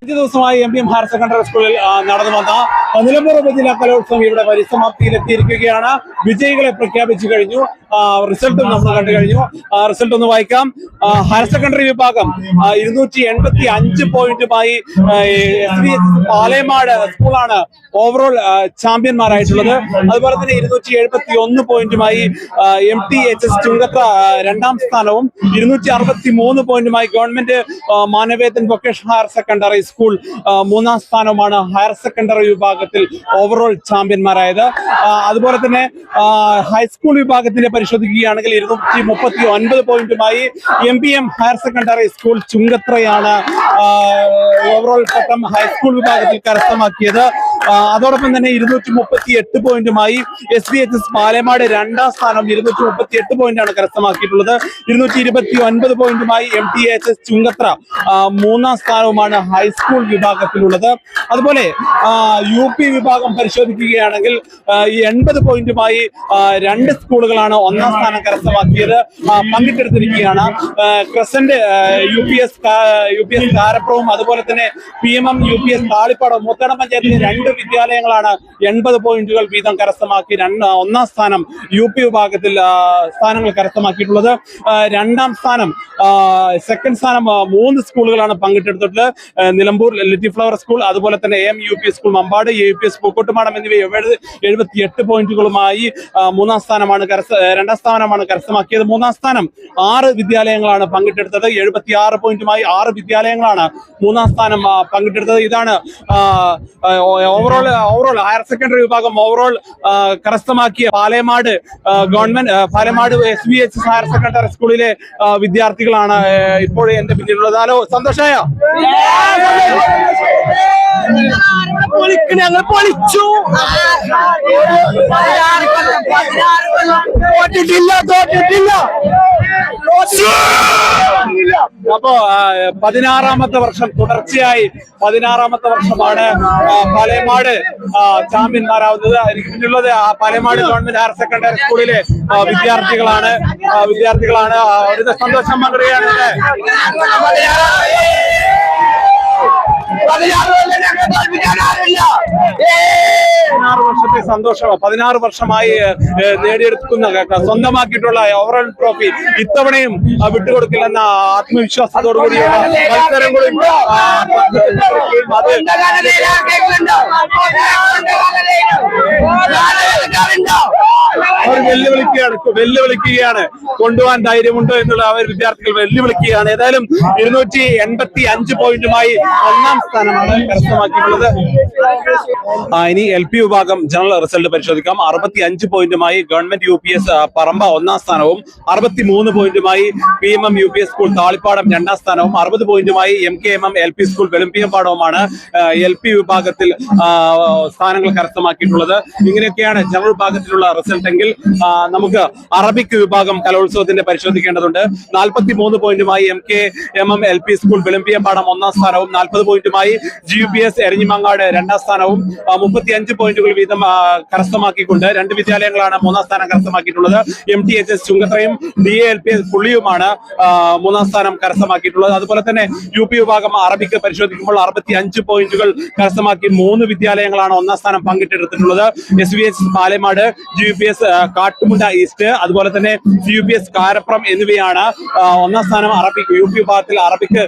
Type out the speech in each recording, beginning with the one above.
അഞ്ച് ദിവസമായി M P M higher secondary സ്കൂളിൽ നടന്നു വന്ന നിലമ്പൂർ ഉപജില്ലാ കലോത്സവം ഇവിടെ പരിസമാപ്തിയിലെത്തിയിരിക്കുകയാണ്. വിജയികളെ പ്രഖ്യാപിച്ചു കഴിഞ്ഞു. റിസൾട്ടും നമ്മൾ കണ്ടു കഴിഞ്ഞു. റിസൾട്ട് ഒന്ന് വായിക്കാം. ഹയർ സെക്കൻഡറി വിഭാഗം ഇരുന്നൂറ്റി എൺപത്തി അഞ്ച് പോയിന്റുമായി പാലേമാട് സ്കൂളാണ് ഓവറോൾ ചാമ്പ്യന്മാരായിട്ടുള്ളത്. അതുപോലെ തന്നെ ഇരുന്നൂറ്റി എഴുപത്തി ഒന്ന് പോയിന്റുമായി M T H S Chungathara രണ്ടാം സ്ഥാനവും ഇരുന്നൂറ്റി അറുപത്തി മൂന്ന് പോയിന്റുമായി government Manavedan vocational higher secondary school മൂന്നാം സ്ഥാനവുമാണ് ഹയർ സെക്കൻഡറി വിഭാഗത്തിൽ ഓവറോൾ ചാമ്പ്യന്മാരായത്. അതുപോലെ തന്നെ ഹൈസ്കൂൾ വിഭാഗത്തിന്റെ പരിശോധിക്കുകയാണെങ്കിൽ ഇരുന്നൂറ്റി മുപ്പത്തി ഒൻപത് പോയിന്റുമായി M P M higher secondary school ചുങ്കത്രയാണ് overall പട്ടം ഹൈസ്കൂൾ വിഭാഗത്തിൽ കരസ്ഥമാക്കിയത്. അതോടൊപ്പം തന്നെ ഇരുന്നൂറ്റി മുപ്പത്തി എട്ട് പോയിന്റുമായി S B H S Palamad രണ്ടാം സ്ഥാനം ഇരുന്നൂറ്റി മുപ്പത്തി എട്ട് പോയിന്റാണ് കരസ്ഥമാക്കിയിട്ടുള്ളത്. ഇരുന്നൂറ്റി ഇരുപത്തി ഒൻപത് പോയിന്റുമായി M T H S Chungathara മൂന്നാം സ്ഥാനവുമാണ് ഹൈസ്കൂൾ വിഭാഗത്തിലുള്ളത്. അതുപോലെ യു പി വിഭാഗം പരിശോധിക്കുകയാണെങ്കിൽ എൺപത് പോയിന്റുമായി രണ്ട് സ്കൂളുകളാണ് ഒന്നാം സ്ഥാനം കരസ്ഥമാക്കിയത്. പങ്കിട്ടെടുത്തിരിക്കുകയാണ്. Crescent U P S U P S കാരപ്പുറവും അതുപോലെ തന്നെ P M M U P S താളിപ്പാടവും മുത്തടം പഞ്ചായത്തിലെ രണ്ട് വിദ്യാലയങ്ങളാണ് എൺപത് പോയിന്റുകൾ വീതം കരസ്ഥമാക്കി രണ്ട് ഒന്നാം സ്ഥാനം യു പി വിഭാഗത്തിൽ സ്ഥാനങ്ങൾ കരസ്ഥമാക്കിയിട്ടുള്ളത്. രണ്ടാം സ്ഥാനം സെക്കൻഡ് സ്ഥാനം മൂന്ന് സ്കൂളുകളാണ് പങ്കിട്ടെടുത്തിട്ടുള്ളത്. നിലമ്പൂർ ലിറ്റി ഫ്ലവർ സ്കൂൾ അതുപോലെ തന്നെ M U P school Mampad A U P S Pookkottumadam എന്നിവ എഴുപത് എഴുപത്തി എട്ട് പോയിന്റുകളുമായി മൂന്നാം സ്ഥാനമാണ് രണ്ടാം സ്ഥാനമാണ് കരസ്ഥമാക്കിയത്. മൂന്നാം സ്ഥാനം ആറ് വിദ്യാലയങ്ങളാണ് പങ്കിട്ടെടുത്തത്. എഴുപത്തി ആറ് പോയിന്റുമായി ആറ് വിദ്യാലയങ്ങളാണ് മൂന്നാം സ്ഥാനം പങ്കിട്ടെടുത്തത്. ഇതാണ് ഓവറോൾ ഓവറോൾ ഹയർ സെക്കൻഡറി വിഭാഗം ഓവറോൾ കരസ്ഥമാക്കിയ Palayamad government Palayamad S B H higher secondary സ്കൂളിലെ വിദ്യാർത്ഥികളാണ് ഇപ്പോൾ എന്റെ പിന്നിലുള്ളത്. ഹലോ സന്തോഷമായ ഞങ്ങൾ പൊളിച്ചു. തോറ്റിട്ടില്ല തോറ്റിട്ടില്ല. അപ്പോ പതിനാറാമത്തെ വർഷം തുടർച്ചയായി പതിനാറാമത്തെ വർഷമാണ് പാലയമാട് ചാമ്പ്യന്മാരാവുന്നത്. എനിക്ക് പിന്നുള്ളത് ആ പാലേമാട് ഗവൺമെന്റ് ഹയർ സെക്കൻഡറി സ്കൂളിലെ വിദ്യാർത്ഥികളാണ്. വിദ്യാർത്ഥികളാണ്. അവിടുത്തെ സന്തോഷം ആ, പതിനാറ് വർഷത്തെ സന്തോഷമാണ് പതിനാറ് വർഷമായി നേടിയെടുക്കുന്ന സ്വന്തമാക്കിയിട്ടുള്ള ഓവറൽ ട്രോഫി ഇത്തവണയും വിട്ടുകൊടുക്കില്ലെന്ന ആത്മവിശ്വാസത്തോടു കൂടിയുള്ള അവർ വെല്ലുവിളിക്കുകയാണ് വെല്ലുവിളിക്കുകയാണ്. കൊണ്ടുപോകാൻ ധൈര്യമുണ്ടോ എന്നുള്ള അവർ വിദ്യാർത്ഥികൾ വെല്ലുവിളിക്കുകയാണ്. ഏതായാലും ഇരുന്നൂറ്റി എൺപത്തി അഞ്ച് പോയിന്റുമായി ഒന്നാം സ്ഥാനമാണ് കരസ്ഥമാക്കിയിട്ടുള്ളത്. ഇനി എൽ പി വിഭാഗം ജനറൽ റിസൾട്ട് പരിശോധിക്കാം. അറുപത്തി അഞ്ച് പോയിന്റുമായി government U P S Paramba ഒന്നാം സ്ഥാനവും അറുപത്തി മൂന്ന് പോയിന്റുമായി P M M U P S school Thalippadam രണ്ടാം സ്ഥാനവും അറുപത് പോയിന്റുമായി M K M M L P school വെളുമ്പിയമ്പാടവുമാണ് L P വിഭാഗത്തിൽ സ്ഥാനങ്ങൾ കരസ്ഥമാക്കിയിട്ടുള്ളത്. ഇങ്ങനെയൊക്കെയാണ് ജനറൽ വിഭാഗത്തിലുള്ള റിസൾട്ട് എങ്കിൽ നമുക്ക് അറബിക് വിഭാഗം കലോത്സവത്തിന്റെ പരിശോധിക്കേണ്ടതുണ്ട്. നാൽപ്പത്തി മൂന്ന് പോയിന്റുമായി M K M M L P school Velumbiyampadam ഒന്നാം സ്ഥാനവും നാൽപ്പത് പോയിന്റുമായി G U P S Eranhimangad രണ്ടാം സ്ഥാനവും മുപ്പത്തി അഞ്ച് പോയിന്റുകൾ വീതം കരസ്ഥമാക്കിക്കൊണ്ട് രണ്ട് വിദ്യാലയങ്ങളാണ് മൂന്നാം സ്ഥാനം കരസ്ഥമാക്കിയിട്ടുള്ളത്. M T H S ചുങ്കത്രയും D A L P S പുള്ളിയുമാണ് മൂന്നാം സ്ഥാനം കരസ്ഥമാക്കിയിട്ടുള്ളത്. അതുപോലെ തന്നെ യു പി വിഭാഗം അറബിക്ക് പരിശോധിക്കുമ്പോൾ അറുപത്തി അഞ്ച് പോയിന്റുകൾ കരസ്ഥമാക്കി മൂന്ന് വിദ്യാലയങ്ങളാണ് ഒന്നാം സ്ഥാനം പങ്കിട്ടെടുത്തിട്ടുള്ളത്. S V S Palamad G U P S Kattumunda east അതുപോലെ തന്നെ G U P S Karappuram എന്നിവയാണ് ഒന്നാം സ്ഥാനം അറബിക് യു പി വിഭാഗത്തിൽ അറബിക്ക്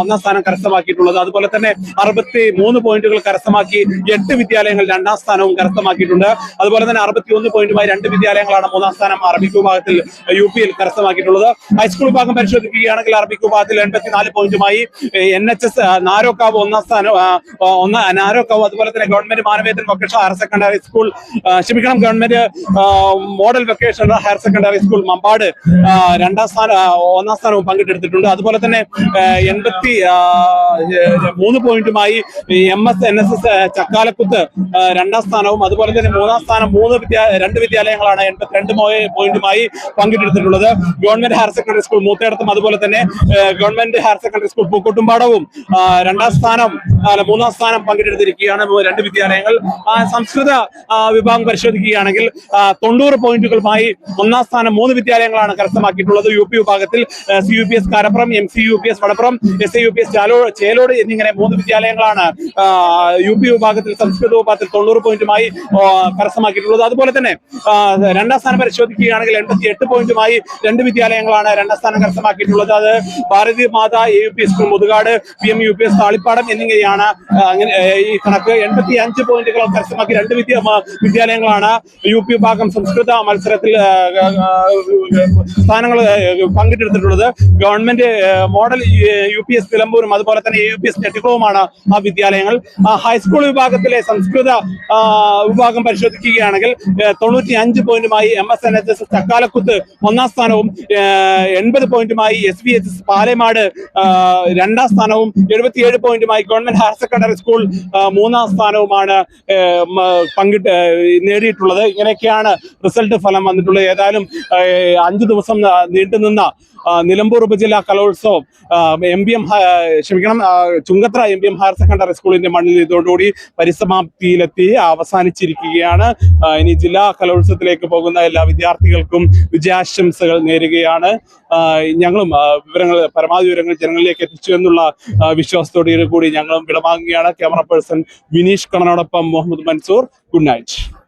ഒന്നാം സ്ഥാനം കരസ്ഥമാക്കിയിട്ടുള്ളത്. അതുപോലെ തന്നെ അറുപത്തി മൂന്ന് പോയിന്റുകൾ കരസ്ഥമാക്കി എട്ട് വിദ്യാലയങ്ങൾ രണ്ടാം സ്ഥാനവും കരസ്ഥമാക്കിയിട്ടുണ്ട്. അതുപോലെ തന്നെ അറുപത്തി ഒന്ന് പോയിന്റുമായി രണ്ട് വിദ്യാലയങ്ങളാണ് മൂന്നാം സ്ഥാനം അറബിക് വിഭാഗത്തിൽ യു പിയിൽ കരസ്ഥമാക്കിയിട്ടുള്ളത്. ഹൈസ്കൂൾ വിഭാഗം പരിശോധിക്കുകയാണെങ്കിൽ അറബിക് വിഭാഗത്തിൽ എൺപത്തിനാല് പോയിന്റുമായി എൻ എച്ച് എസ് നാരോക്കാവ് ഒന്നാം സ്ഥാനം ഒന്ന് നാരോക്കാവ് അതുപോലെ തന്നെ government Manavedan vocational higher secondary school ക്ഷമിക്കണം government model vocational higher secondary school Mampad രണ്ടാം സ്ഥാനം ഒന്നാം സ്ഥാനവും പങ്കിട്ടെടുത്തിട്ടുണ്ട്. അതുപോലെ തന്നെ എൺപത്തി മൂന്ന് പോയിന്റുമായി M S N S S Chakkalakuth രണ്ടാം സ്ഥാനവും അതുപോലെ തന്നെ മൂന്നാം സ്ഥാനം മൂന്ന് വിദ്യാ രണ്ട് വിദ്യാലയങ്ങളാണ് എൺപത്തിരണ്ട് പോയിന്റുമായി പങ്കിട്ടെടുത്തിട്ടുള്ളത്. ഗവൺമെന്റ് ഹയർ സെക്കൻഡറി സ്കൂൾ മൂത്തേടത്തും അതുപോലെ തന്നെ ഗവൺമെന്റ് ഹയർ സെക്കൻഡറി സ്കൂൾ പൂക്കോട്ടുംപാടവും രണ്ടാം സ്ഥാനം മൂന്നാം സ്ഥാനം പങ്കിട്ടെടുത്തിരിക്കുകയാണ്. രണ്ട് വിദ്യാലയങ്ങൾ. സംസ്കൃത വിഭാഗം പരിശോധിക്കുകയാണെങ്കിൽ തൊണ്ണൂറ് പോയിന്റുകളുമായി ഒന്നാം സ്ഥാനം മൂന്ന് വിദ്യാലയങ്ങളാണ് കരസ്ഥമാക്കിയിട്ടുള്ളത്. യു പി വിഭാഗത്തിൽ C U P S Karappuram M C U P S Vadapuram S I U P S Chalo Chelod എന്നിങ്ങനെ മൂന്ന് വിദ്യാലയങ്ങളാണ് യു പി വിഭാഗത്തിൽ സംസ്കൃത വിഭാഗത്തിൽ തൊണ്ണൂറ് പോയിന്റുമായി കരസ്ഥമാക്കിയിട്ടുള്ളത്. അതുപോലെ തന്നെ രണ്ടാം സ്ഥാനം പരിശോധിക്കുകയാണെങ്കിൽ എൺപത്തി എട്ട് പോയിന്റുമായി രണ്ട് വിദ്യാലയങ്ങളാണ് രണ്ടാം സ്ഥാനം കരസ്ഥമാക്കിയിട്ടുള്ളത്. അത് Bharatiya Matha A U P school Muthukad P M U P S Thalippadam എന്നിങ്ങനെയാണ് ആ, അങ്ങനെ ഈ കണക്ക് എൺപത്തി അഞ്ച് പോയിന്റുകൾ കരസ്ഥമാക്കി രണ്ട് വിദ്യ വിദ്യാലയങ്ങളാണ്. യു പി വിഭാഗം സംസ്കൃത മത്സരത്തിൽ സ്ഥാനങ്ങൾ പങ്കിട്ടെടുത്തിട്ടുള്ളത്. Government model U P S നിലമ്പൂരും അതുപോലെ തന്നെ എ യു പി എസ് നെട്ടിക്കുളവുമാണ് ആ വിദ്യാലയങ്ങൾ. ഹൈസ്കൂൾ വിഭാഗത്തിലെ സംസ്കൃത വിഭാഗം പരിശോധിക്കുകയാണെങ്കിൽ തൊണ്ണൂറ്റി അഞ്ച് പോയിന്റുമായി M S N H S Chakkalakuth ഒന്നാം സ്ഥാനവും എൺപത് പോയിന്റുമായി S V H S Palamad രണ്ടാം സ്ഥാനവും എഴുപത്തിയേഴ് പോയിന്റുമായി ഗവൺമെന്റ് ഹയർ സെക്കൻഡറി സ്കൂൾ മൂന്നാം സ്ഥാനവുമാണ് പങ്കിട്ട് നേടിയിട്ടുള്ളത്. ഇങ്ങനെയൊക്കെയാണ് റിസൾട്ട് ഫലം വന്നിട്ടുള്ളത്. ഏതായാലും അഞ്ചു ദിവസം നീണ്ടുനിന്ന നിലമ്പൂർ ഉപജില്ല കലോത്സവം എം ബി എം ക്ഷമിക്കണം Chungathara M B M higher secondary സ്കൂളിന്റെ മണ്ണിൽ ഇതോടുകൂടി പരിസമാപ്തിയിലെത്തി അവസാനിച്ചിരിക്കുകയാണ്. ഇനി ജില്ലാ കലോത്സവത്തിലേക്ക് പോകുന്ന എല്ലാ വിദ്യാർത്ഥികൾക്കും വിജയാശംസകൾ നേരുകയാണ്. ഞങ്ങളും വിവരങ്ങൾ പരമാവധി വിവരങ്ങൾ ജനങ്ങളിലേക്ക് എത്തിച്ചു എന്നുള്ള വിശ്വാസത്തോടു കൂടി ഞങ്ങളും വിടവാങ്ങുകയാണ്. ക്യാമറ പേഴ്സൺ വിനീഷ് കണ്ണനോടൊപ്പം മുഹമ്മദ് മൻസൂർ. Good night